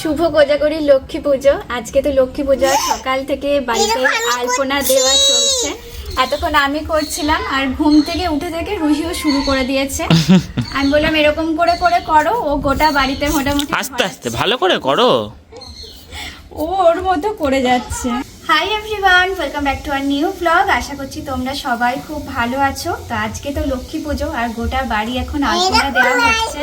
শুভ কোজাগরি লক্ষ্মী পুজো। আজকে তো লক্ষ্মী পুজো সকাল থেকে বাড়িতে আলপনা দেওয়া চলছে। এতক্ষণ আমি করছিলাম আর ঘুম থেকে উঠে থেকে রুহিও শুরু করে দিয়েছে। আমি বললাম এরকম করে করে করো ও গোটা বাড়িতে মোটামুটি আস্তে আস্তে ভালো করে করো। ও ওর মতো করে যাচ্ছে। Hi everyone welcome back to our new blog আশা করছি তোমরা সবাই খুব ভালো আছো। তো আজকে তো লক্ষ্মী পুজো আর গোটা বাড়ি এখন আলপনা দেওয়া হচ্ছে।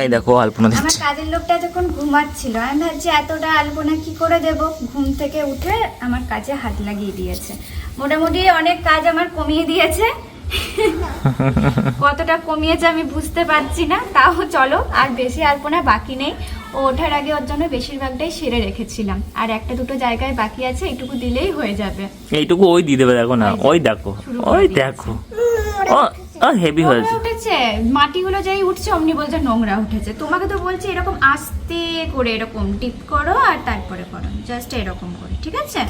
এই দেখো আলপনা আমার কাজের লোকটা যখন ঘুমাচ্ছিল আমি ভাবছি এতটা আলপনা কি করে দেব? ঘুম থেকে উঠে আমার কাজে হাত লাগিয়ে দিয়েছে। মোটামুটি অনেক কাজ আমার কমিয়ে দিয়েছে। কতটা কমিয়েছে আমি বুঝতে পারছি না তাও চলো আর বেশি আলপনা বাকি নেই। ও ওঠার আগে ওর জন্য বেশিরভাগটাই সেরে রেখেছিলাম। আর একটা দুটো জায়গায় বাকি আছে এইটুকু দিলেই হয়ে যাবে। এইটুকু ওই দিয়ে দেবে দেখো না ওই দেখো ওই দেখো। ও হেভি হয়েছে উঠেছে মাটিগুলো যেই উঠছে অমনি বলছে নোংরা উঠেছে। তোমাকে তো বলছি এরকম আস্তে করে এরকম টিপ করো আর তারপরে করো জাস্ট এরকম করে ঠিক আছে?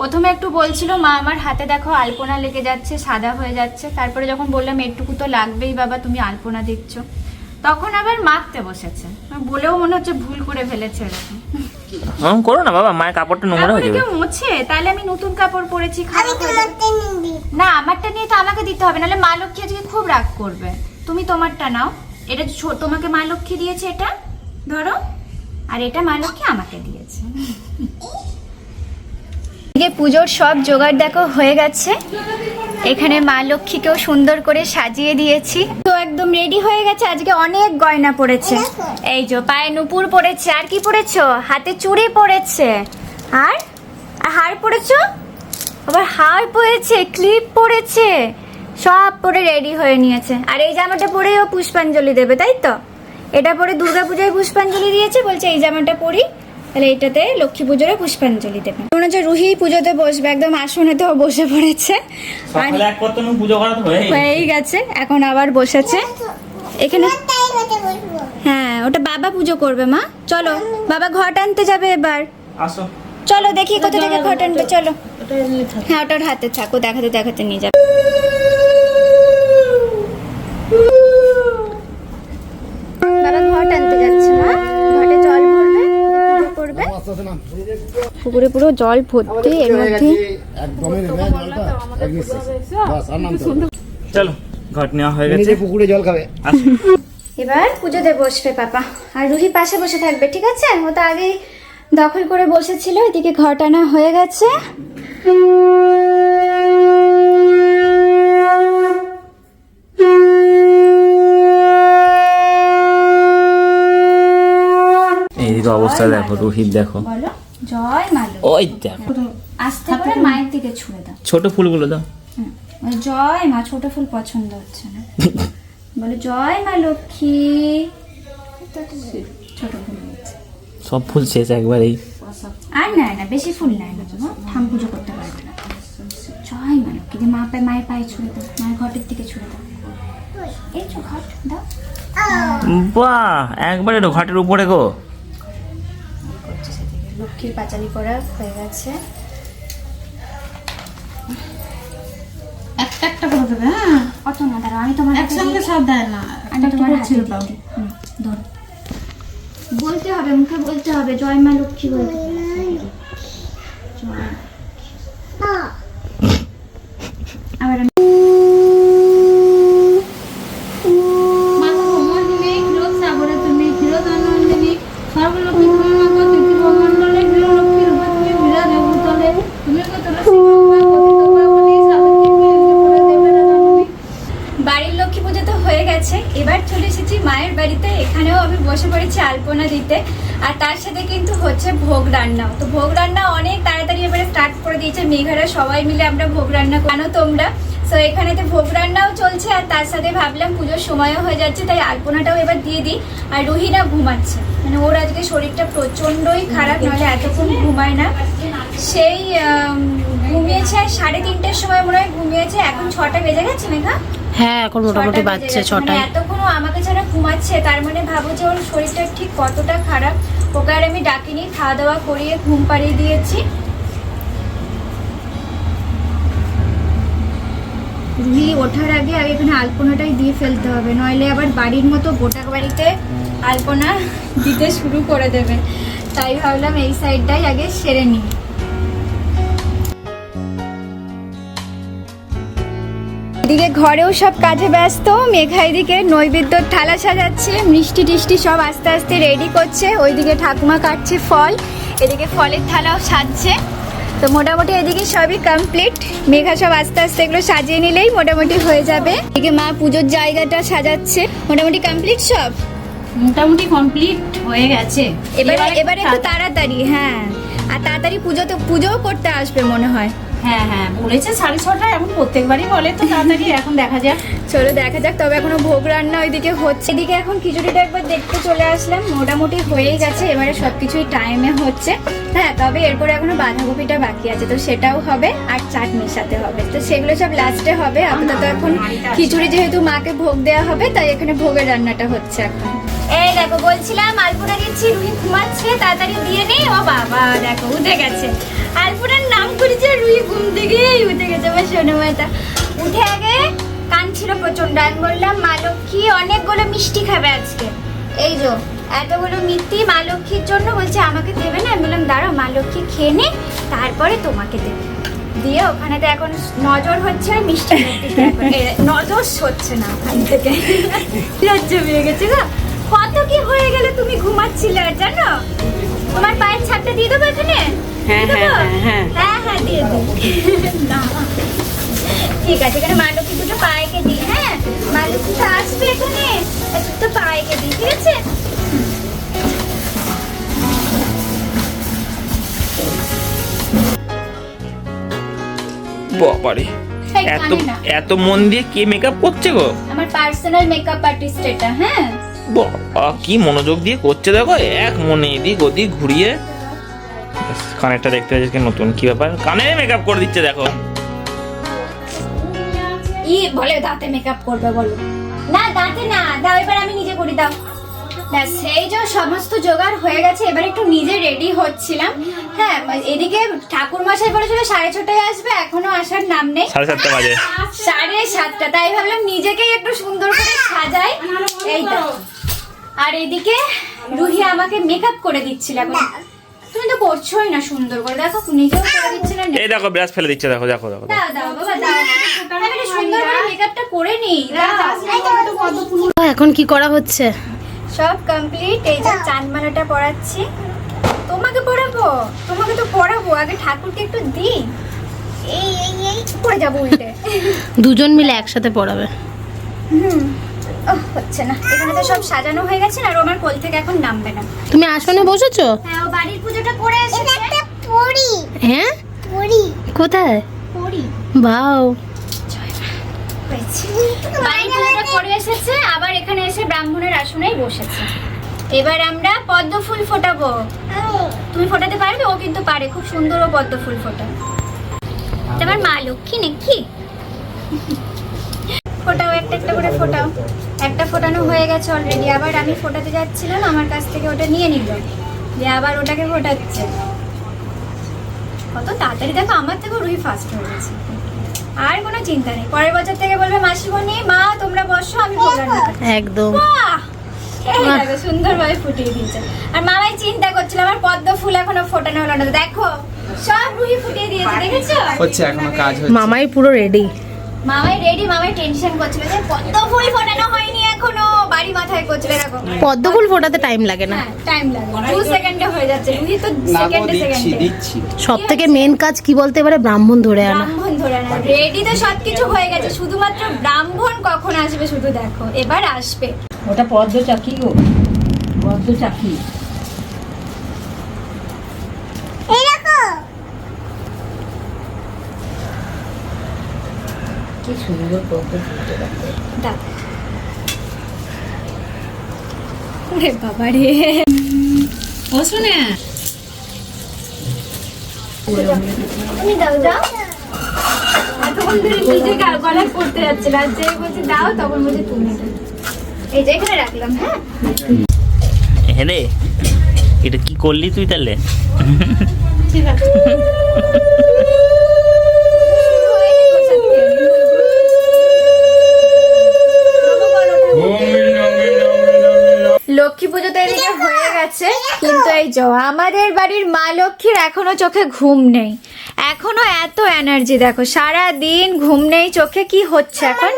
প্রথমে একটু বলছিল মা আমার হাতে দেখো আলপনা লেগে যাচ্ছে সাদা হয়ে যাচ্ছে। তারপরে যখন বললাম এটুকু তো লাগবেই বাবা তুমি আলপনা দিচ্ছ তখন আবার মাখতে বসেছে। বলেও মনে হচ্ছে ভুল করে ফেলেছে এরকম। হুম করো না বাবা মায়ের কাপড়টা নোংরা হয়ে যাবে। কেউ মোছে? তাহলে আমি নতুন কাপড় পরেছি খারাপ না আমারটা নিয়ে তো আমাকে দিতে হবে নাহলে মা লক্ষ্মী আজকে খুব রাগ করবে। তুমি তোমারটা নাও। এটা ছো- তোমাকে মা লক্ষ্মী দিয়েছে এটা? ধরো। আর এটা মা লক্ষ্মী আমাকে দিয়েছে। এদিকে পুজোর সব জোগাড় দেখো হয়ে গেছে। এখানে মা লক্ষ্মীকেও সুন্দর করে সাজিয়ে দিয়েছি। তো একদম রেডি হয়ে গেছে, আজকে অনেক গয়না পড়েছে। এই যে পায়ে নুপুর পড়েছে, আর কি পড়েছো? হাতে চুড়ি পড়েছে। আর? আর হার পড়েছো? আবার হার পড়েছে ক্লিপ পড়েছে। সব পরে রেডি হয়ে নিয়েছে। আর এই জামাটা পরেই ও পুষ্পাঞ্জলি দেবে, তাই তো? এটা পরে দুর্গা পূজায় পুষ্পাঞ্জলি দিয়েছে, বলছে এই জামাটা পরি। তাহলে এটাতে লক্ষ্মী পুজোরে পুষ্পাঞ্জলি দেবে মনে হচ্ছে রুহি পুজোতে বসবে একদম আসনেতেও বসে পড়েছে। তো হয়ে হয়েই গেছে। এখন আবার বসেছে। এখানে হ্যাঁ ওটা বাবা পুজো করবে মা। চলো বাবা ঘট আনতে যাবে এবার। চলো দেখি কোথা থেকে ঘট আনবে চলো। হ্যাঁ ওটার হাতে থাকো দেখাতে দেখাতে নিয়ে যাবে বাবা ঘট আনতে যাচ্ছে মা ঘটে জল ভরবে পুজো করবে পুকুরে পুরো জল ভর্তি এর মধ্যে। চলো ঘট নেওয়া হয়ে গেছে। পুকুরে জল খাবে এবার পুজোতে বসবে পাপা। আর রুহি পাশে বসে থাকবে ঠিক আছে? ও তো আগেই দখল করে বসেছিল এদিকে ঘটনা হয়ে গেছে। অবস্থা দেখো রোহিত দেখো। বলো জয় মালো ওই দেখো। আস্তে করে মায়ের দিকে ছুঁড়ে দাও। ছোট ফুলগুলো দাও। জয় মা ছোট ফুল পছন্দ হচ্ছে না। বলো জয় মা লক্ষ্মী। ছোট ফুল সব ফুল শেষ একবারেই। আর নেয় না বেশি ফুল নেয় না ঠাম পুজো করতে পারবে না। জয় মা লক্ষ্মী মা পায়ে মায়ের পায়ে ছুঁড়ে দাও মায়ের ঘটের দিকে ছুঁড়ে দাও। এই ঘট দাও। বাহ একবারে তো ঘাটের উপরে গো। লক্ষ্মীর পাঁচালি করা হয়ে গেছে। একটা একটা করে দেবে হ্যাঁ? অত না আমি তোমার হাতে একসঙ্গে সব দেয় না আমি তোমার হাতে দিই। ধরো। বলতে হবে মুখে বলতে হবে জয় মা লক্ষ্মী বলতে। হবে। জয় মা। আবার আমি মাতা ভ্রমণদিনী ক্ষীরোদ সাগরে তুমি ক্ষীরোদ আনন্দিনী সর্বলক্ষ্মী তুমি মাগো ত্রিভুবমণ্ডলে ক্ষীরলক্ষ্মী রূপে তুমি বিরাজ ভূতলে তুমি গো তুলসী গঙ্গা পতিত পাবনী সাবিত্রী করে দেবে না জাননী বাড়ির লক্ষ্মী পুজো তো হয়ে গেছে এবার চলে এসেছি মায়ের বাড়িতে। এখানেও আমি বসে পড়েছি আলপনা দিতে। আর তার সাথে কিন্তু হচ্ছে ভোগ রান্নাও। তো ভোগ রান্না অনেক তাড়াতাড়ি এবারে স্টার্ট করে দিয়েছে। মেঘারা সবাই মিলে আমরা ভোগ রান্না কেন তোমরা? তো এখানেতে ভোগ রান্নাও চলছে আর তার সাথে ভাবলাম পুজোর সময়ও হয়ে যাচ্ছে তাই আলপনাটাও এবার দিয়ে দিই। আর রুহিনা ঘুমাচ্ছে। মানে ওর আজকে শরীরটা প্রচণ্ডই খারাপ নাহলে এতক্ষণ ঘুমায় না। সেই ঘুমিয়েছে সাড়ে তিনটের সময় মনে হয় ঘুমিয়েছে। এখন ছটা বেজে গেছে মেঘা? হ্যাঁ এখন মোটামুটি ছটা বেজে বাজছে। ছটায়। মানে আমাকে ছাড়া ঘুমাচ্ছে তার মানে ভাবো যে ওর শরীরটা ঠিক কতটা খারাপ। ওকে আর আমি ডাকিনি খাওয়া দাওয়া করিয়ে ঘুম পাড়িয়ে দিয়েছি। রুহি ওঠার আগে আগে এখানে আলপনাটাই দিয়ে ফেলতে হবে নইলে আবার বাড়ির মতো গোটা বাড়িতে আলপনা দিতে শুরু করে দেবে। তাই ভাবলাম এই সাইডটাই আগে সেরে নিই। এদিকে ঘরেও সব কাজে ব্যস্ত মেঘা এদিকে নৈবেদ্যর থালা সাজাচ্ছে মিষ্টি টিষ্টি সব আস্তে আস্তে রেডি করছে ওইদিকে ঠাকুমা কাটছে ফল এদিকে ফলের থালাও সাজছে। তো মোটামুটি এদিকে সবই কমপ্লিট মেঘা সব আস্তে আস্তে এগুলো সাজিয়ে নিলেই মোটামুটি হয়ে যাবে। এদিকে মা পুজোর জায়গাটা সাজাচ্ছে। মোটামুটি কমপ্লিট সব? মোটামুটি কমপ্লিট হয়ে গেছে। এবারে এবারে একটু তাড়াতাড়ি হ্যাঁ। আর তাড়াতাড়ি পুজো তো পুজোও করতে আসবে মনে হয়। হ্যাঁ হ্যাঁ বলেছে সাড়ে ছটায় এখন প্রত্যেকবারই বলে তো তাড়াতাড়ি এখন দেখা যাক। চলো দেখা যাক তবে এখনও ভোগ রান্না ওইদিকে হচ্ছে। এদিকে এখন খিচুড়িটা একবার দেখতে চলে আসলাম মোটামুটি হয়েই গেছে এবারে টাইমে হচ্ছে। হ্যাঁ তবে এরপরে এখনও বাঁধাকপিটা বাকি আছে তো সেটাও হবে আর চাটনির সাথে হবে। তো সেগুলো সব লাস্টে হবে আপাতত এখন খিচুড়ি যেহেতু মাকে ভোগ দেওয়া হবে তাই এখানে ভোগের রান্নাটা হচ্ছে এখন। এই দেখো বলছিলাম আলপনা দিচ্ছি রুহি ঘুমাচ্ছে তাড়াতাড়ি দিয়ে নেই ও বাবা দেখো উঠে গেছে। আলপনার নাম করেছে রুহি ঘুম থেকেই উঠে গেছে আমার সোনা মাতা উঠে আগে কাঁদছিল প্রচণ্ড আমি বললাম মা লক্ষ্মী অনেকগুলো মিষ্টি খাবে আজকে। এই যো এতগুলো মিষ্টি মা লক্ষ্মীর জন্য বলছে আমাকে দেবে না? আমি বললাম দাঁড়াও মা লক্ষ্মী খেয়ে নে তারপরে তোমাকে দেবে। দিয়ে ওখানে তো এখন নজর হচ্ছে মিষ্টি নজর হচ্ছে না ওখান থেকে। লজ্জা পেয়ে গেছে গো কত কি হয়ে গেল তুমি ঘুমাচ্ছিলে জানো? তোমার পায়ের ছাপটা দিয়ে দেবো এখানে? হ্যাঁ, হ্যাঁ, হ্যাঁ, হ্যাঁ দিই। না। ঠিক আছে এখানে মা লক্ষ্মী দুটো পায়েকে দিই মা লক্ষ্মী তো আসবে এখানে? একটু পায়েকে দিই ঠিক আছে? বাবারে এত এত মন দিয়ে কে মেকআপ করছে গো? আমার পার্সোনাল মেকআপ আর্টিস্ট এটা হ্যাঁ? বাবা কি মনোযোগ দিয়ে করছে দেখো এক মনে এদিক ওদিক ঘুরিয়ে। কানেরটা দেখতে পাচ্ছি নতুন? কি ব্যাপার? কানে মেকআপ করে দিচ্ছে দেখো। ই বলে দাঁতে মেকআপ করবে বলো। না দাঁতে না দাও এবার আমি নিজে করি দাও। ব্যাস সেই যে সমস্ত জোগাড় হয়ে গেছে এবার একটু নিজে রেডি হচ্ছিলাম। হ্যাঁ এদিকে ঠাকুর মশাই বলেছিল সাড়ে ছটায় আসবে এখনও আসার নাম নেই। সাড়ে সাতটা বাজে। সাড়ে সাতটা তাই ভাবলাম নিজেকেই একটু সুন্দর করে সাজাই। এই তো আর এদিকে রুহি আমাকে মেকআপ করে দিচ্ছিল এখন। তুমি তো করছোই না সুন্দর করে। দেখো নিজেও করে দিচ্ছে না এই দেখো ব্রাশ ফেলে দিচ্ছে দেখো দেখো দেখো। দাও দাও বাবা দাও। আমি সুন্দর করে মেকআপটা করে নিই। দাও। এখন কি করা হচ্ছে? সব কমপ্লিট এই যে চাঁদমালাটা পড়াচ্ছি তোমাকে পড়াবো তোমাকে তো পড়াবো আগে ঠাকুরকে একটু দিই। এই এই এই পড়ে যাব উল্টে। দুজন মিলে একসাথে পড়াবে হুম। হচ্ছে না। এখানে তো সব সাজানো হয়ে গেছে আর ও আমার কোল থেকে এখন নামবে না। তুমি আসনে বসেছো? হ্যাঁ ও বাড়ির পুজোটা করে এসেছে। একটা পড়ি হ্যাঁ? পড়ি কোথায়? পড়ি বাও। বাড়ির পুজোটা করে এসেছে আবার এখানে এসে ব্রাহ্মণের আসনেই বসেছে। এবার আমরা পদ্ম ফুল ফোটাবো। তুমি ফোটাতে পারবে? ও কিন্তু পারে। খুব সুন্দর ও পদ্ম ফুল ফোটায় তোমার মা লক্ষ্মী নাকি ফোটাও একটা একটা করে ফোটাও একটা ফোটানো হয়ে গেছে অলরেডি আবার আমি ফোটাতে যাচ্ছিলাম আমার কাছ থেকে ওটা নিয়ে নিল। দিয়ে আবার ওটাকে ফোটাচ্ছে। কত তাড়াতাড়ি দেখো আমার থেকেও রুই ফাস্ট হয়ে গেছে। আর কোনো চিন্তা নেই পরের বছর থেকে বলবে মাসিমণি মা তোমরা বসো আমি একদম। সুন্দরভাবে ফুটিয়ে দিয়েছে। আর মামাই চিন্তা করছিল আমার পদ্ম ফুল এখনও ফোটানো হলো না। দেখো সব রুহি ফুটিয়ে দিয়েছে দেখেছ? হচ্ছে এখনও কাজ হচ্ছে। মামাই পুরো রেডি মামাই রেডি মামাই টেনশন করছিল যে পদ্ম ফুল ফোটানো হয়নি এখনও বাড়ি মাথায় করছিল এরকম। পদ্ম ফুল ফোটাতে টাইম লাগে না। হ্যাঁ টাইম লাগে। সেকেন্ডে হয়ে যাচ্ছে। রুহি তো সেকেন্ডে সেকেন্ডে দিচ্ছি সব থেকে মেন কাজ কি বলতে পারে? ব্রাহ্মণ ধরে আনা। ব্রাহ্মণ ধরে না রেডি তো সবকিছু হয়ে গেছে শুধুমাত্র ব্রাহ্মণ কখন আসবে শুধু দেখো এবার আসবে। ওটা পদ্ম চাকি গো। পদ্ম চাকি কি সুন্দর পদ্ম ফুলটা দেখো। ওরে বাবা রে ও শুনে তুমি দাও দাও। এতক্ষণ ধরে নিজে গলায় পড়তে আর যে বলছে দাও তখন বলছে তুমি এই যে এখানে রাখলাম হ্যাঁ? হ্যাঁ রে এটা কি করলি তুই তাহলে? ঠিক আছে। লক্ষ্মী পুজো তো এদিকে হয়ে গেছে। কিন্তু এই যে আমাদের বাড়ির মা লক্ষ্মীর এখনও চোখে ঘুম নেই। এখনও এত এনার্জি দেখো সারা দিন ঘুম নেই চোখে কি হচ্ছে এখন?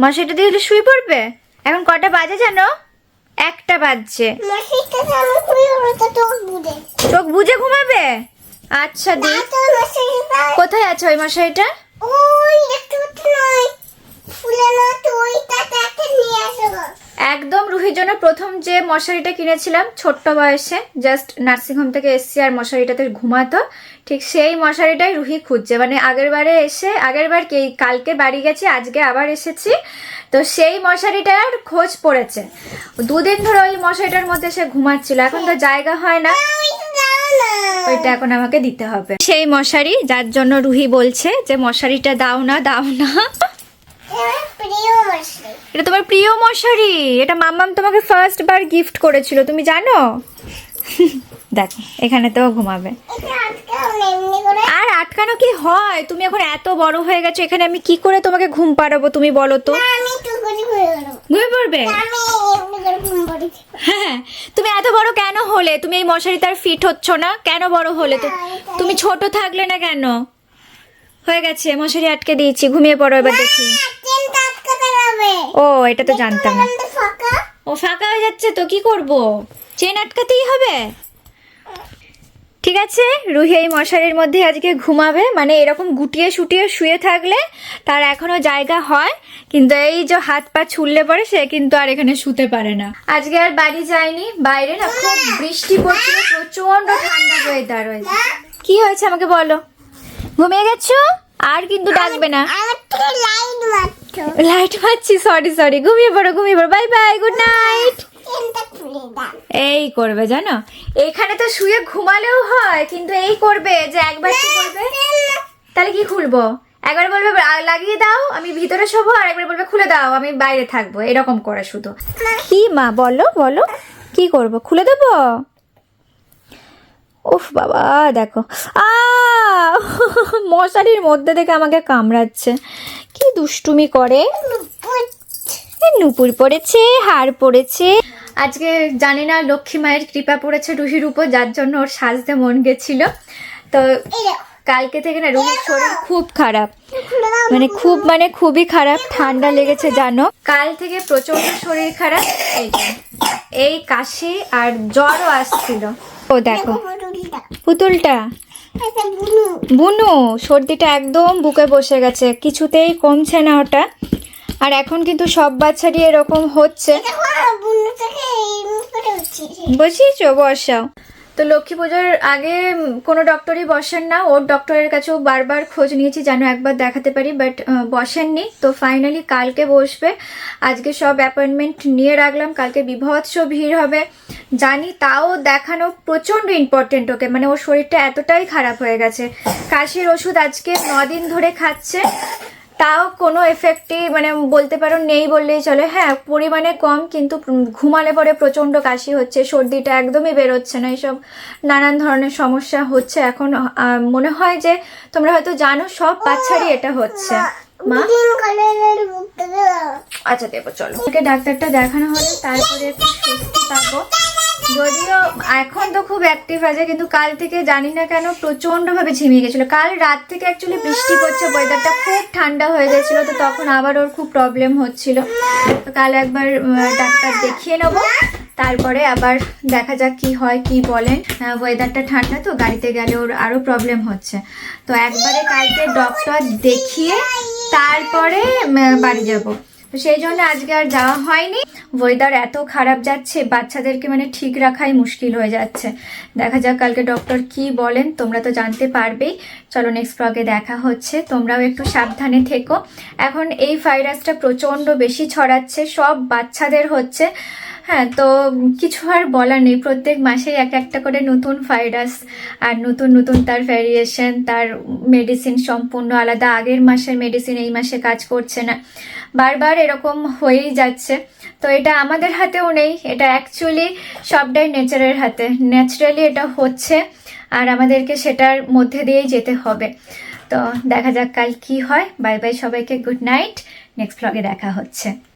মশাইটা দিয়ে শুয়ে পড়বে। এখন কটা বাজে জানো? একটা বাজছে। চোখ বুঝে ঘুমাবে? আচ্ছা দি কোথায় আছে ওই মশাইটা একদম রুহির জন্য প্রথম যে মশারিটা কিনেছিলাম, ছোট্ট বয়সে জাস্ট নার্সিংহোম থেকে এসছি আর মশারিটাতে ঘুমাতো, ঠিক সেই মশারিটাই রুহি খুঁজছে। মানে আগের বারে এসে, আগের বার কি কালকে বাড়ি গেছি, আজকে আবার এসেছি, তো সেই মশারিটার খোঁজ পড়েছে। দুদিন ধরে ওই মশারিটার মধ্যে সে ঘুমাচ্ছিল, এখন তো জায়গা হয় না। ওইটা এখন আমাকে দিতে হবে। সেই মশারি, যার জন্য রুহি বলছে যে, মশারিটা দাও না দাও না। এটা তোমার প্রিয় মশারি। এটা মাম্মাম তোমাকে ফার্স্ট বার গিফট করেছিল তুমি জানো? দেখো এখানে তো ঘুমাবে। আর আটকানো কি হয়? তুমি এখন এত বড় হয়ে গেছো এখানে আমি কি করে তোমাকে ঘুম পাড়াবো তুমি বলো তো? ঘুমিয়ে পড়বে? হ্যাঁ তুমি এত বড় কেন হলে? তুমি এই মশারি তার ফিট হচ্ছ না? কেন বড় হলে তো? তুমি ছোট থাকলে না কেন? হয়ে গেছে মশারি আটকে দিয়েছি ঘুমিয়ে পড়ো এবার দেখি। ও এটা তো জানতাম না। ও ফাঁকা হয়ে যাচ্ছে তো কি করব? চেন আটকাতেই হবে? ঠিক আছে রুহি এই মশারির মধ্যে আজকে ঘুমাবে মানে এরকম গুটিয়ে শুটিয়ে শুয়ে থাকলে তার এখনও জায়গা হয় কিন্তু এই যে হাত পা ছুললে পরে সে কিন্তু আর এখানে শুতে পারে না। আজকে আর বাড়ি যায়নি বাইরে না খুব বৃষ্টি পড়ছিল প্রচণ্ড ঠান্ডা ওয়েদার হয়েছে। কি হয়েছে আমাকে বলো? ঘুমিয়ে গেছো? আর কিন্তু ডাকবে না। লাইট মারছি সরি সরি ঘুমিয়ে পড়ো ঘুমিয়ে পড়ো। বাই বাই গুড নাইট এই করবে জানো? এখানে তো শুয়ে ঘুমালেও হয় কিন্তু এই করবে যে একবার কি করবে? তাহলে কি খুলবো? একবার বলবে লাগিয়ে দাও আমি ভিতরে শোবো আর একবার বলবে খুলে দাও আমি বাইরে থাকব। এরকম করে শুধু। কি মা বলো বলো। কি করব? খুলে দেবো? উফ বাবা দেখো। আ মশারির মধ্যে থেকে আমাকে কামড়াচ্ছে। কি দুষ্টুমি করে। নুপুর। পড়েছে হাড় পড়েছে। আজকে জানি না লক্ষ্মী মায়ের কৃপা পড়েছে রুহির উপর যার জন্য ওর সাজতে মন গেছিল। তো কালকে থেকে না রুহির শরীর খুব খারাপ। মানে খুব মানে খুবই খারাপ ঠান্ডা লেগেছে জানো। কাল থেকে প্রচণ্ড শরীর খারাপ। এই এই কাশি আর জ্বরও আসছিল। ও দেখো। পুতুলটা। বুনু। সর্দিটা একদম বুকে বসে গেছে কিছুতেই কমছে না ওটা। আর এখন কিন্তু সব বাচ্চারই এরকম হচ্ছে। বসিয়েছো? বসাও। তো লক্ষ্মী পুজোর আগে কোনো ডক্টরই বসেন না। ওর ডক্টরের কাছেও বারবার খোঁজ নিয়েছি যেন একবার দেখাতে পারি বাট বসেননি। তো ফাইনালি কালকে বসবে। আজকে সব অ্যাপয়েন্টমেন্ট নিয়ে রাখলাম। কালকে বিভৎস ভিড় হবে। জানি তাও দেখানো প্রচণ্ড ইম্পর্টেন্ট ওকে। মানে ওর শরীরটা এতটাই খারাপ হয়ে গেছে। কাশির ওষুধ আজকে দিন ধরে খাচ্ছে। তাও কোনো এফেক্টই মানে বলতে পারো নেই বললেই চলে। হ্যাঁ পরিমাণে কম কিন্তু ঘুমালে পরে প্রচণ্ড কাশি হচ্ছে, সর্দিটা একদমই বেরোচ্ছে না এইসব নানান ধরনের সমস্যা হচ্ছে। এখন মনে হয় যে তোমরা হয়তো জানো, সব বাচ্চারই এটা হচ্ছে। মা? আচ্ছা দেবো চলো। ওকে ডাক্তারটা দেখানো হলে তারপরে একটু স্বস্তি পাবো যদিও এখন তো খুব অ্যাক্টিভ আছে কিন্তু কাল থেকে জানি না কেন প্রচণ্ড ভাবে ঝিমিয়ে গেছিল। কাল রাত থেকে অ্যাকচুয়ালি বৃষ্টি পড়ছে ওয়েদারটা খুব ঠান্ডা হয়ে গেছিল তো তখন আবার ওর খুব প্রবলেম হচ্ছিল। তো কাল একবার ডাক্তার দেখিয়ে নেব তারপরে আবার দেখা যাক কি হয় কি বলেন। ওয়েদারটা ঠান্ডা তো গাড়িতে গেলে ওর আরও প্রবলেম হচ্ছে। তো একবারে কালকে ডক্টর দেখিয়ে তারপরে বাড়ি যাব। তো সেই জন্য আজকে আর যাওয়া হয়নি। ওয়েদার এত খারাপ যাচ্ছে, বাচ্চাদেরকে মানে ঠিক রাখাই মুশকিল হয়ে যাচ্ছে। দেখা যাক কালকে ডক্টর কি বলেন, তোমরা তো জানতে পারবেই। চলো নেক্সট ব্লগে দেখা হচ্ছে। তোমরাও একটু সাবধানে থেকো। এখন এই ভাইরাসটা প্রচণ্ড বেশি ছড়াচ্ছে, সব বাচ্চাদের হচ্ছে। হ্যাঁ তো কিছু আর বলার নেই। প্রত্যেক মাসেই এক একটা করে নতুন ভাইরাস আর নতুন নতুন তার ভ্যারিয়েশন তার মেডিসিন সম্পূর্ণ আলাদা। আগের মাসের মেডিসিন এই মাসে কাজ করছে না। বারবার এরকম হয়েই যাচ্ছে। তো এটা আমাদের হাতেও নেই। এটা অ্যাকচুয়ালি সবটাই নেচারের হাতে। ন্যাচারালি এটা হচ্ছে আর আমাদেরকে সেটার মধ্যে দিয়েই যেতে হবে। তো দেখা যাক কাল কি হয়। বাই বাই সবাইকে। গুড নাইট নেক্সট ব্লগে দেখা হচ্ছে।